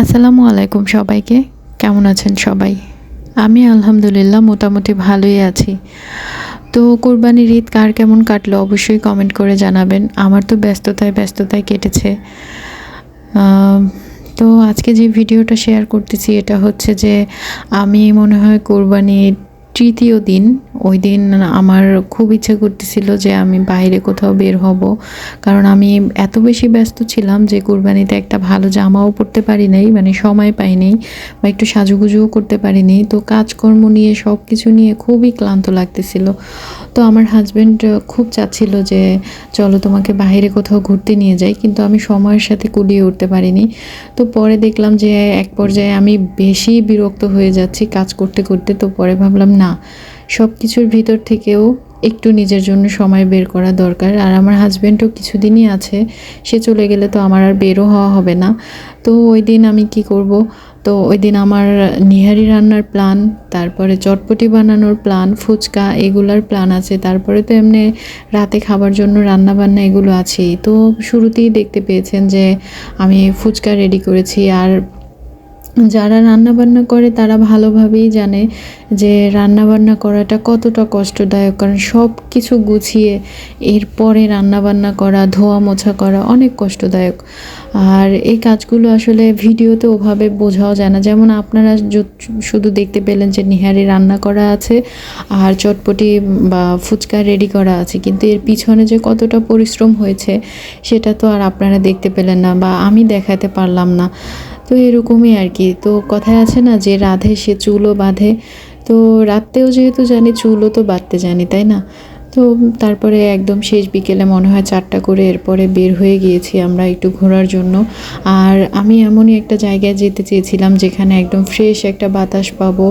আসসালামু আলাইকুম সবাইকে। কেমন আছেন সবাই? আমি আলহামদুলিল্লাহ মোটামুটি ভালোই আছি। তো কোরবানির ঈদ কার কেমন কাটলো অবশ্যই কমেন্ট করে জানাবেন। আমার তো ব্যস্ততায় ব্যস্ততায় কেটেছে। তো আজকে যে ভিডিওটা শেয়ার করতেছি এটা হচ্ছে যে আমি মনে হয় কোরবানির তৃতীয় দিন, ওই দিন আমার খুব ইচ্ছে করতেছিল যে আমি বাইরে কোথাও বের হব। কারণ আমি এত বেশি ব্যস্ত ছিলাম যে কোরবানিতে একটা ভালো জামাও পরতে পারি নাই মানে সময় পাই নাই বা একটু সাজুগুজুও করতে পারিনি তো কাজকর্ম নিয়ে সব কিছু নিয়ে খুবই ক্লান্ত লাগতেছিল। তো আমার হাজব্যান্ড খুব চাচ্ছিল যে, চলো তোমাকে বাইরে কোথাও ঘুরতে নিয়ে যাই। কিন্তু আমি সময়ের সাথে কুলিয়ে উঠতে পারিনি। তো পরে দেখলাম যে এক পর্যায়ে আমি বেশি বিরক্ত হয়ে যাচ্ছি কাজ করতে করতে। তো পরে ভাবলাম, না সব কিছুর ভিতর থেকেও একটু নিজের জন্য সময় বের করা দরকার। আর আমার হাজব্যান্ডও কিছুদিনই আছে, সে চলে গেলে তো আমার আর বেরও হওয়া হবে না। তো ওই দিন আমি কি করব? তো ওই দিন আমার নিহারি রান্নার প্ল্যান তারপরে চটপটি বানানোর প্ল্যান ফুচকা এগুলার প্ল্যান আছে। তারপরে তো এমনি রাতে খাবার জন্য রান্না বান্না এগুলো আছেই। তো শুরুতেই দেখতে পেয়েছেন যে আমি ফুচকা রেডি করেছি। আর যারা রান্না বান্না করে তারা ভালোভাবেই জানে যে রান্না বান্না করাটা কতটা কষ্টদায়ক, কারণ সব কিছু গুছিয়ে এরপরে রান্না বান্না করা, ধোয়া মোছা করা অনেক কষ্টদায়ক। আর এই কাজগুলো আসলে ভিডিওতে ওভাবে বোঝাও যায় না। যেমন আপনারা শুধু দেখতে পেলেন যে নিহারি রান্না করা আছে আর চটপটি বা ফুচকা রেডি করা আছে, কিন্তু এর পিছনে যে কতটা পরিশ্রম হয়েছে সেটা তো আর আপনারা দেখতে পেলেন না বা আমি দেখাতে পারলাম না। তো এরকমই আর কি। তো কথায় আছে না যে রাধে সে চুলও বাঁধে। তো রাত্রেও যেহেতু জানি চুলও তো বাঁধতে জানি, তাই না? তো তারপরে একদম শেষ বিকেলে মনে হয় চারটা করে এরপরে বের হয়ে গিয়েছি আমরা একটু ঘোরার জন্য। আর আমি এমনই একটা জায়গায় যেতে চেয়েছিলাম যেখানে একদম ফ্রেশ একটা বাতাস পাবো,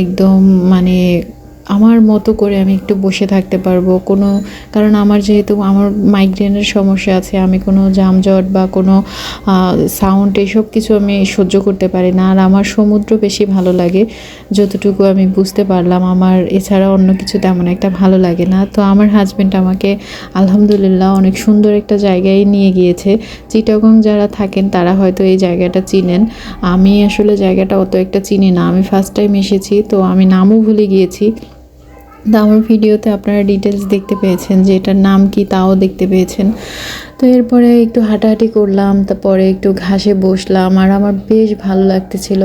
একদম মানে আমার মতো করে আমি একটু বসে থাকতে পারব। কোনো, কারণ আমার যেহেতু আমার মাইগ্রেনের সমস্যা আছে, আমি কোনো যানজট বা কোনো সাউন্ড এসব কিছু আমি সহ্য করতে পারি না। আর আমার সমুদ্র বেশি ভালো লাগে, যতটুকু আমি বুঝতে পারলাম। আমার এছাড়া অন্য কিছু তেমন একটা ভালো লাগে না। তো আমার হাজব্যান্ড আমাকে আলহামদুলিল্লাহ অনেক সুন্দর একটা জায়গায় নিয়ে গিয়েছে। চিটাগং যারা থাকেন, তারা হয়তো এই জায়গাটা চিনেন। আমি আসলে জায়গাটা অত একটা চিনি না। আমি ফার্স্ট টাইম এসেছি, তো আমি নামও ভুলে গিয়েছি। আমার ভিডিওতে আপনারা ডিটেলস দেখতে পেয়েছেন যে এটার নাম কি, তাও দেখতে পেয়েছেন। তো এরপরে একটু হাঁটাহাঁটি করলাম, তারপরে একটু ঘাসে বসলাম, আর আমার বেশ ভালো লাগতেছিল।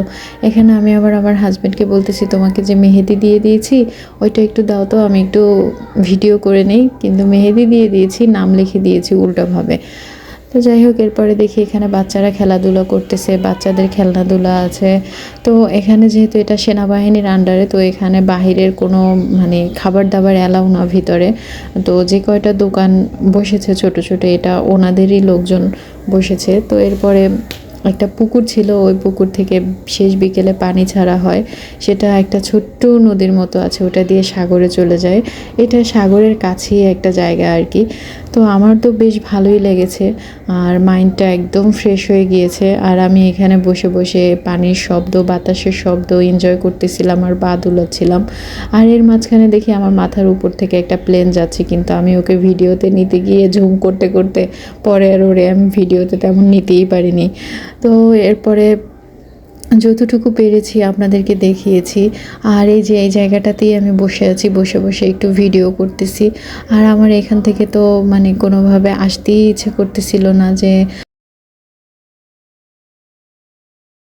এখানে আমি আবার আমার হাজব্যান্ডকে বলতেছি, তোমাকে যে মেহেদি দিয়ে দিয়েছি, ওইটা একটু দাও তো, আমি একটু ভিডিও করে নেই। কিন্তু মেহেদি দিয়ে দিয়েছি, নাম লিখে দিয়েছি উল্টোভাবে। তো যাই হোক, এরপরে দেখি এখানে বাচ্চারা খেলাধুলা করতেছে, বাচ্চাদের খেলনাধুলা আছে। তো এখানে যেহেতু এটা সেনাবাহিনীর আন্ডারে তো এখানে বাহিরের কোনো মানে খাবার দাবার অ্যালাউ না ভিতরে। তো যে কয়টা দোকান বসেছে ছোট ছোট, এটা ওনাদেরই লোকজন বসেছে। তো এরপরে একটা পুকুর ছিল, ওই পুকুর থেকে শেষ বিকেলে পানি ছাড়া হয়। সেটা একটা ছোট্ট নদীর মতো আছে, ওটা দিয়ে সাগরে চলে যায়। এটা সাগরের কাছেই একটা জায়গা আর কি। তো আমার তো বেশ ভালোই লেগেছে, আর মাইন্ডটা একদম ফ্রেশ হয়ে গিয়েছে। আর আমি এখানে বসে বসে পানির শব্দ, বাতাসের শব্দ এনজয় করতেছিলাম আর পা দুলাচ্ছিলাম। আর এর মাঝখানে দেখি আমার মাথার উপর থেকে একটা প্লেন যাচ্ছে, কিন্তু আমি ওকে ভিডিওতে নিতে গিয়ে ঝুম করতে করতে পরে আর ওরে আমি ভিডিওতে তেমন নিতেই পারিনি। তো এরপরে যতটুকু পেরেছি আপনাদেরকে দেখিয়েছি। আর এই যে, এই জায়গাটাতেই আমি বসে আছি, বসে বসে একটু ভিডিও করতেছি। আর আমার এখান থেকে তো মানে কোনোভাবে আসতেই ইচ্ছে করতেছিল না যে